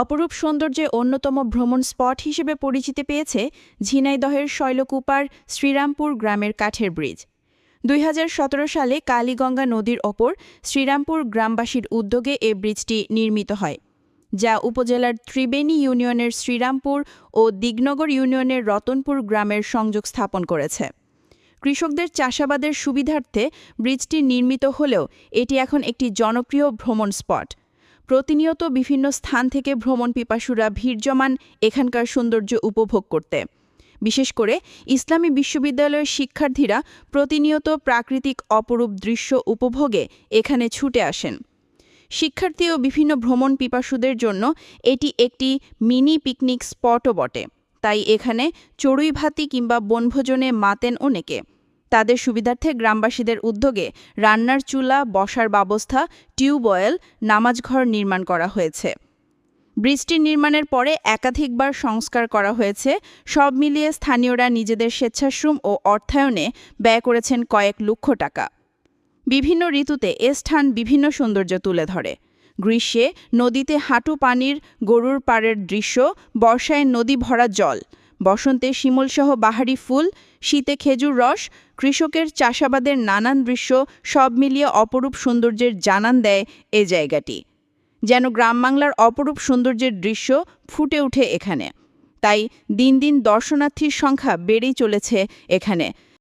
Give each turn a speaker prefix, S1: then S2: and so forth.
S1: অপরূপ সৌন্দর্যে অন্যতম ভ্রমণ স্পট হিসেবে পরিচিতি পেয়েছে ঝিনাইদহের শৈলকুপার শ্রীরামপুর গ্রামের কাঠের ব্রিজ। দুই হাজার সতেরো সালে কালীগঙ্গা নদীর ওপর শ্রীরামপুর গ্রামবাসীর উদ্যোগে এ ব্রিজটি নির্মিত হয়, যা উপজেলার ত্রিবেণী ইউনিয়নের শ্রীরামপুর ও দিগনগর ইউনিয়নের রতনপুর গ্রামের সংযোগ স্থাপন করেছে। কৃষকদের চাষাবাদের সুবিধার্থে ব্রিজটি নির্মিত হলেও এটি এখন একটি জনপ্রিয় ভ্রমণ স্পট। প্রতিনিয়ত বিভিন্ন স্থান থেকে ভ্রমণ পিপাসুরা ভিড় জমান এখানকার সৌন্দর্য উপভোগ করতে। বিশেষ করে ইসলামী বিশ্ববিদ্যালয়ের শিক্ষার্থীরা প্রতিনিয়ত প্রাকৃতিক অপরূপ দৃশ্য উপভোগে এখানে ছুটে আসেন। শিক্ষার্থী ও বিভিন্ন ভ্রমণ পিপাসুদের জন্য এটি একটি মিনি পিকনিক স্পটও বটে। তাই এখানে চড়ুই ভাতি কিংবা বনভোজনে মাতেন অনেকে। তাদের সুবিধার্থে গ্রামবাসীদের উদ্যোগে রান্নার চুলা, বসার ব্যবস্থা টিউবওয়েল নামাজঘর নির্মাণ করা হয়েছে। ব্রিজটি নির্মাণের পরে একাধিকবার সংস্কার করা হয়েছে। সব মিলিয়ে স্থানীয়রা নিজেদের স্বেচ্ছাশ্রম ও অর্থায়নে ব্যয় করেছেন কয়েক লক্ষ টাকা। বিভিন্ন ঋতুতে এ স্থান বিভিন্ন সৌন্দর্য তুলে ধরে। গ্রীষ্মে নদীতে হাঁটু পানির গরুর পাড়ের দৃশ্য, বর্ষায় নদী ভরা জল বসন্তে শিমলসহ বাহারি ফুল, শীতে খেজুর রস, কৃষকের চাষাবাদের নানান দৃশ্য, সব মিলিয়ে অপরূপ সৌন্দর্যের জানান দেয় এ জায়গাটি। যেন গ্রাম বাংলার অপরূপ সৌন্দর্যের দৃশ্য ফুটে ওঠে এখানে। তাই দিন দিন দর্শনার্থীর সংখ্যা বেড়েই চলেছে এখানে।